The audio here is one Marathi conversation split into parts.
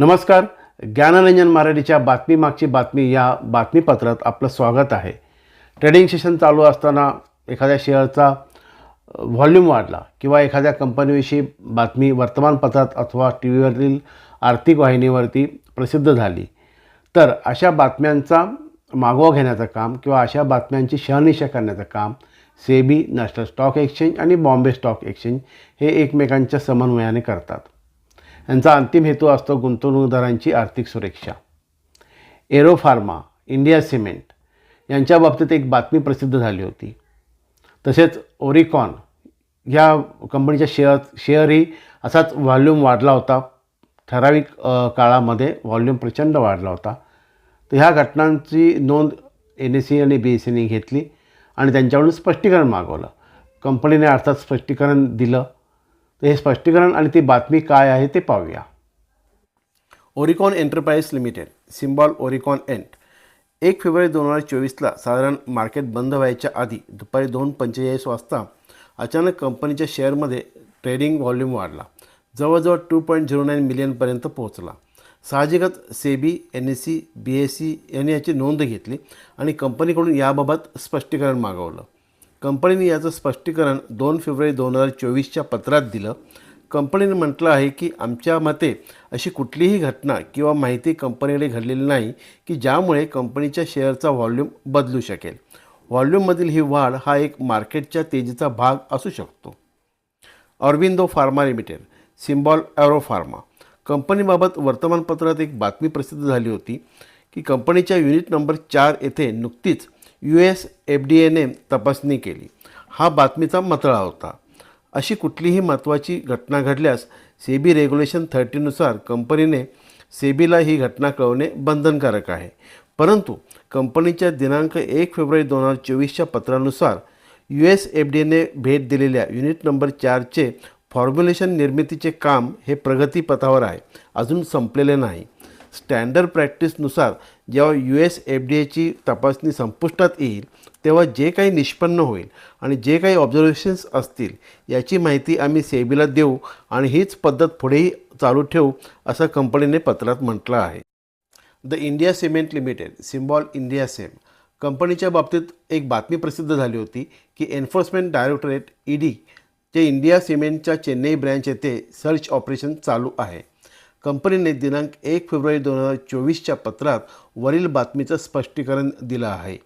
नमस्कार. ज्ञानरंजन मराठीच्या बातमीमागची बातमी या बातमीपत्रात आपलं स्वागत आहे. ट्रेडिंग सेशन चालू असताना एखाद्या शेअरचा व्हॉल्यूम वाढला किंवा एखाद्या कंपनीविषयी बातमी वर्तमानपत्रात अथवा टी व्हीवरील आर्थिक वाहिनीवरती प्रसिद्ध झाली. तर अशा बातम्यांचा मागोवा घेण्याचं काम किंवा अशा बातम्यांची शहनिशा करण्याचं काम सेबी नॅशनल स्टॉक एक्सचेंज आणि बॉम्बे स्टॉक एक्सचेंज हे एकमेकांच्या समन्वयाने करतात. यांचा अंतिम हेतू असतो गुंतवणूकदारांची आर्थिक सुरक्षा. एरो फार्मा इंडिया सिमेंट यांच्या बाबतीत एक बातमी प्रसिद्ध झाली होती. तसेच ओरिकॉन ह्या कंपनीच्या शेअर शेअरही असाच व्हॉल्यूम वाढला होता. ठराविक काळामध्ये व्हॉल्यूम प्रचंड वाढला होता. तर ह्या घटनांची नोंद एन एस सी आणि बी एस सीने घेतली आणि त्यांच्याकडून स्पष्टीकरण मागवलं. कंपनीने अर्थात स्पष्टीकरण दिलं. तर हे स्पष्टीकरण आणि ती बातमी काय आहे ते पाहूया. Oricon enterprise limited symbol Oricon ent एक फेब्रुवारी दोन हजार चोवीसला साधारण मार्केट बंद व्हायच्या आधी दुपारी दोन पंचेचाळीस वाजता अचानक कंपनीच्या शेअरमध्ये ट्रेडिंग व्हॉल्यूम वाढला. जवळजवळ टू पॉईंट झिरो नाईन मिलियनपर्यंत पोहोचला. साहजिकच SEBI N S C B S C यांनी याची नोंद घेतली आणि कंपनीकडून याबाबत स्पष्टीकरण मागवलं. कंपनीने याचं स्पष्टीकरण दोन फेब्रुवारी दोन हजार चोवीसच्या पत्रात दिलं. कंपनीने म्हटलं आहे की आमच्या मते अशी कुठलीही घटना किंवा माहिती कंपनीकडे घडलेली नाही की ज्यामुळे कंपनीच्या शेअरचा व्हॉल्यूम बदलू शकेल. व्हॉल्यूममधील ही वाढ हा एक मार्केटच्या तेजीचा भाग असू शकतो. Aurobindo pharma limited symbol Auro pharma कंपनीबाबत वर्तमानपत्रात एक बातमी प्रसिद्ध झाली होती की कंपनीच्या युनिट नंबर चार येथे नुकतीच यू एस एफ डी एने तपासणी केली. हा बातमीचा मतळा होता. अशी कुठलीही महत्त्वाची घटना घडल्यास सेबी रेग्युलेशन थर्टीनुसार कंपनीने सेबीला ही घटना कळवणे बंधनकारक आहे. परंतु कंपनीच्या दिनांक एक फेब्रुवारी दोन हजार चोवीसच्या पत्रानुसार यू एस एफ डी एने भेट दिलेल्या युनिट नंबर चारचे फॉर्म्युलेशन निर्मितीचे काम हे प्रगतीपथावर आहे. अजून संपलेले नाही. स्टँडर्ड प्रॅक्टिसनुसार जेव्हा यू एस एफ डी एची तपासणी संपुष्टात येईल तेव्हा जे काही निष्पन्न होईल आणि जे काही ऑब्झर्वेशन्स असतील याची माहिती आम्ही सेबीला देऊ आणि हीच पद्धत पुढेही चालू ठेवू असं कंपनीने पत्रात म्हटलं आहे. The India cement limited symbol India cem. कंपनीच्या बाबतीत एक बातमी प्रसिद्ध झाली होती की एन्फोर्समेंट डायरेक्टरेट ईडी जे इंडिया सिमेंटच्या चेन्नई ब्रँच येथे सर्च ऑपरेशन चालू आहे. कंपनीने दिनांक एक फेब्रुवारी दोन हजार चोवीसच्या पत्रात वरील बातमीचं स्पष्टीकरण दिलं आहे.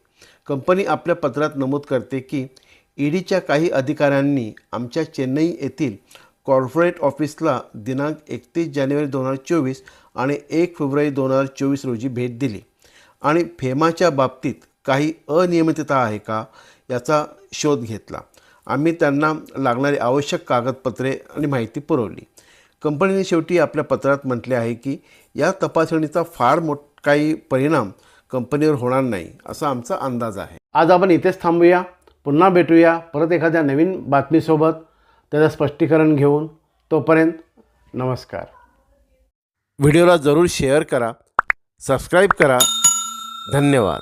कंपनी आपल्या पत्रात नमूद करते की ईडीच्या काही अधिकाऱ्यांनी आमच्या चेन्नई येथील कॉर्पोरेट ऑफिसला दिनांक एकतीस जानेवारी दोन हजार चोवीस आणि एक फेब्रुवारी दोन हजार चोवीस रोजी भेट दिली. आणि फेमाच्या बाबतीत काही अनियमितता आहे का याचा शोध घेतला. आम्ही त्यांना लागणारी आवश्यक कागदपत्रे आणि माहिती पुरवली. कंपनीने शेवटी आपल्या पत्रात म्हटले आहे की या तपासणीचा फार मोठ काही परिणाम कंपनीवर होणार नाही असा आमचा अंदाज आहे. आज आपण इथेच थांबूया. पुन्हा भेटूया परत एखाद्या नवीन बातमीसोबत. त्याचं स्पष्टीकरण घेऊन तोपर्यंत नमस्कार. व्हिडिओला जरूर शेअर करा सबस्क्राईब करा. धन्यवाद.